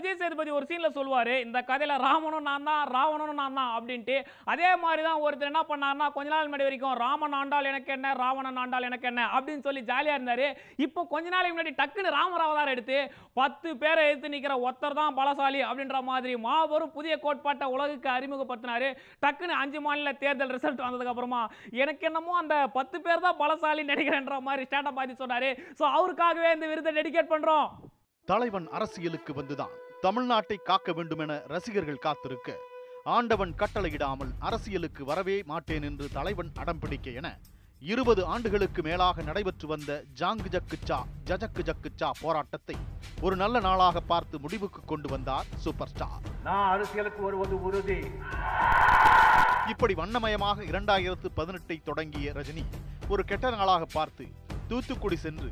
விஜய் சேதுபதி ஒரு சீனில் சொல்லுவாரு இந்த கதையில் ராமனும் நான் தான் ராவணனும் நான் தான் அப்படின்ட்டு. அதே மாதிரி தான் ஒருத்தர் என்ன பண்ணாருன்னா கொஞ்ச நாள் முன்னாடி வரைக்கும் ராமன் ஆண்டால் எனக்கு என்ன ராவணன் ஆண்டால் எனக்கு என்ன? அப்படின்னு சொல்லி ஜாலியாக இருந்தார். இப்போ கொஞ்ச நாளைக்கு முன்னாடி டக்குன்னு ராமராவதார் எடுத்து பத்து பேரை எடுத்து நிற்கிற ஒருத்தர் தான் பலசாலி அப்படின்ற மாதிரி மாபெரும் புதிய கோட்பாட்டை உலகுக்கு அறிமுகப்படுத்தினாரு. டக்குன்னு அஞ்சு மாநில தேர்தல் ரிசல்ட் வந்ததுக்கப்புறமா எனக்கு என்னமோ அந்த பத்து பேர் தான் பலசாலி நினைக்கிறேன்ற மாதிரி ஸ்டேட்டப் பார்த்து சொன்னார். ஸோ அவருக்காகவே இந்த விருதை டெடிகேட் பண்ணுறோம் தலைவன் அரசியலுக்கு வந்துதான். தமிழ்நாட்டை காக்க வேண்டுமென ரசிகர்கள் காத்திருக்க ஆண்டவன் கட்டளையிடாமல் அரசியலுக்கு வரவே மாட்டேன் என்று தலைவன் அடம்பிடிக்க என இருபது ஆண்டுகளுக்கு மேலாக நடைபெற்று வந்த ஜாங்கு ஜக்கு சா ஜஜக்கு ஜக்கு சா போராட்டத்தை ஒரு நல்ல நாளாக பார்த்து முடிவுக்கு கொண்டு வந்தார் சூப்பர் ஸ்டார். நான் அரசியலுக்கு வருவது உறுதி. இப்படி வண்ணமயமாக இரண்டாயிரத்து பதினெட்டை தொடங்கிய ரஜினி ஒரு கெட்ட நாளாக பார்த்து தூத்துக்குடி சென்று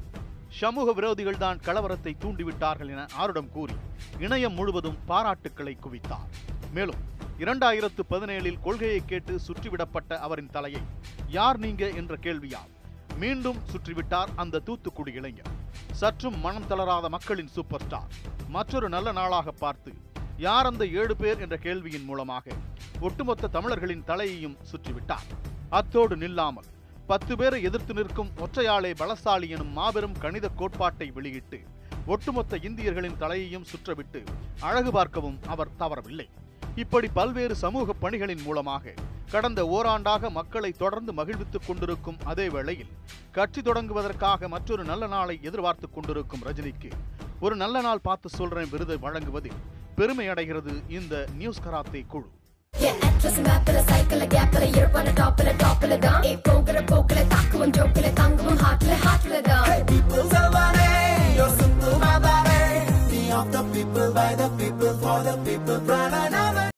சமூக விரோதிகள் தான் கலவரத்தை தூண்டிவிட்டார்கள் என ஆருடம் கூறி இணையம் முழுவதும் பாராட்டுக்களை குவித்தார். மேலும் இரண்டாயிரத்து பதினேழில் கொள்கையை கேட்டு சுற்றிவிடப்பட்ட அவரின் தலையை யார் நீங்க? என்ற கேள்வியால் மீண்டும் சுற்றிவிட்டார் அந்த தூத்துக்குடி இளைஞர். சற்றும் மனம் தளராத மக்களின் சூப்பர் ஸ்டார் மற்றொரு நல்ல நாளாக பார்த்து யார் அந்த ஏழு பேர்? என்ற கேள்வியின் மூலமாக ஒட்டுமொத்த தமிழர்களின் தலையையும் சுற்றிவிட்டார். அத்தோடு நில்லாமல் பத்து பேரை எதிர்த்து நிற்கும் ஒற்றையாளே பலசாலி எனும் மாபெரும் கணித கோட்பாட்டை வெளியிட்டு ஒட்டுமொத்த இந்தியர்களின் தலையையும் சுற்றவிட்டு அழகு பார்க்கவும் அவர் தவறவில்லை. இப்படி பல்வேறு சமூக பணிகளின் மூலமாக கடந்த ஓராண்டாக மக்களை தொடர்ந்து மகிழ்வித்துக் கொண்டிருக்கும் அதே வேளையில் கட்சி தொடங்குவதற்காக மற்றொரு நல்ல நாளை எதிர்பார்த்துக் கொண்டிருக்கும் ரஜினிக்கு ஒரு நல்ல நாள் பார்த்து சொல்றேன் விருதை வழங்குவதில் பெருமை அடைகிறது இந்த நியூஸ் கராத்தே குழு. Of the people, by the people, for the people, Pranana.